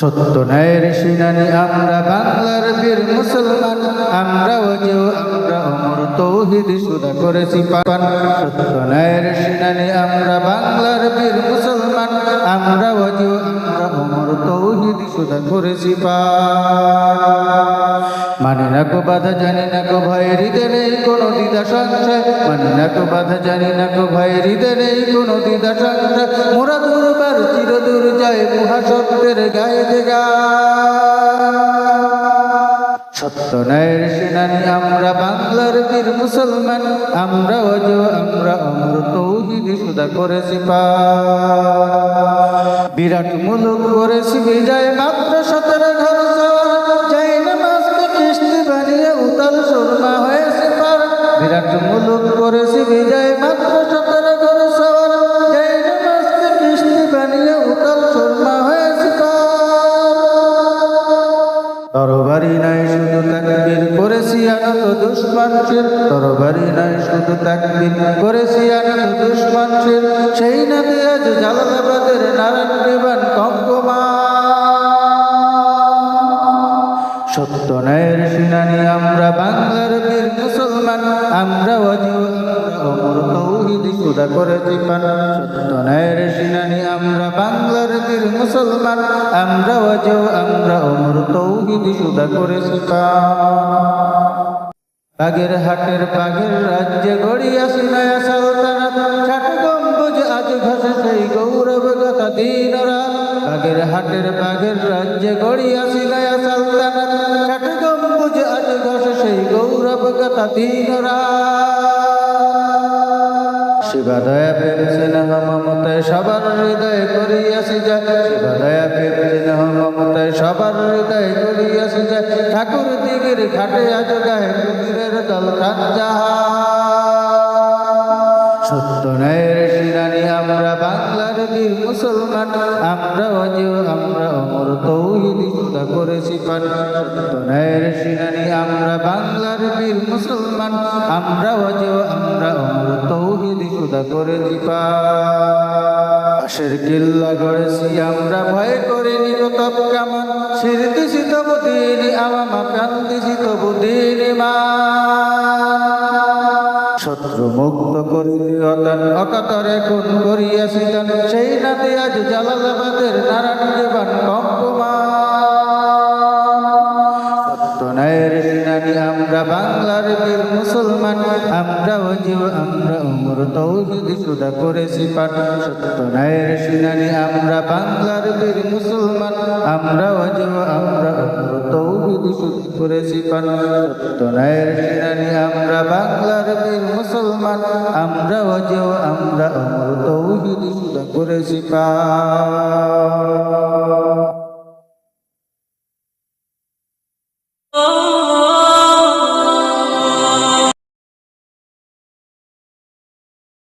সত্য ন্যায়ের সিনানি আমরা বাংলার বীর মুসলমান আমরা ওজেও আমরা অমর তৌহিদ সুদা করেছি পান। সত্য ন্যায়ের সিনানি আমরা বাংলার বীর মুসলমান আমরা অমর তৌহিদ সুদা করেছি পা। মানে না কো বাধা, জানি না কো ভয় হৃদয় নেই কোনো দিদা সংসার মানে না কো বাধা, জানি না কো ভয় হৃদয় নেই কোনো দিদা সংসার মোরা দুর্বার চির দূর যায় মহাসত্যের গায়ে দেগা সত্য ন্যায়ের সেনানি, আমরা বাংলার বীর মুসলমান। আমরা অজ, আমরা অমর, তৌহিদ সুদা করেছি বিরাট মুলুক করেছি বিজয়, মাত্র সতেরো ঘর না কিস্তি বানিয়ে উতাল সুরমা হয়েছে বিরাট মুলুক করেছি বিজয়, মাত্র করেছি আনত দুশ্মনশীর তরবারি নাই, শুধু তাকবীর করেছি আনত দুশ্মনশীর সেই নাতে আজ নারায়ণ বিমান কম্পমা ন্যায়ের সিনানি আমরা বাংলার বীর মুসলমান, আমরা বাগের হাটের বাগের রাজ্যে গড়িয়াছি নয়া সালতানাত আজ ঘষে সেই গৌরব কথা দিন বাগের হাটের বাগের রাজ্যে গড়িয়াছি নয়া সালতানাত আজ ঘষে সেই গৌরব কথা দিন রাত। শিবা দয়া প্রেম স্নেহ মমতায় সবার হৃদয় করিয়াছি যায় শিবা দয়া প্রেম স্নেহ মমতায় সবার হৃদয় করিয়াছি যায় ঠাকুর দিগির ঘাটে আজ গায়ে কুমিরের দল যাহা সত্য ন্যায়ের শিরানি আমরা বাংলার মুসলমান? আমরা অজেও আমরা তৌহিদি করেছি ন্যায়ের শিরানি আমরা বাংলার বীর মুসলমান আমরা অজেও আমরা অমর তৌহিদি সুদা করেছি পাশের কিল্লা গড়েছি, আমরা ভয় করিনি তব কেমন। শির দিছি তবু দিন আমা প্রাণ দিছি তবু মা। শত্রু মুক্ত করিতে অতন অকাতরে খুন করিয়াছিলেন। সেই রাতে আজ জালালাবাদের নারায়ণ দেবান ন্যায়ের নারী আমরা বাংলার বীর মুসলমান আমরা অজীব আমরা অমর তৌহিদি সুদা করেছি পাঠ। সত্য নায়ের সিনানি আমরা বাংলার বীর মুসলমান আমরা অজীব আমরা অমর তৌহিদি সুদা করেছি পাঠ। সত্য নায়ের সিনানি আমরা বাংলার বীর মুসলমান আমরা অজীব আমরা অমর তৌহিদি সুদা করেছি পাঠ। Oh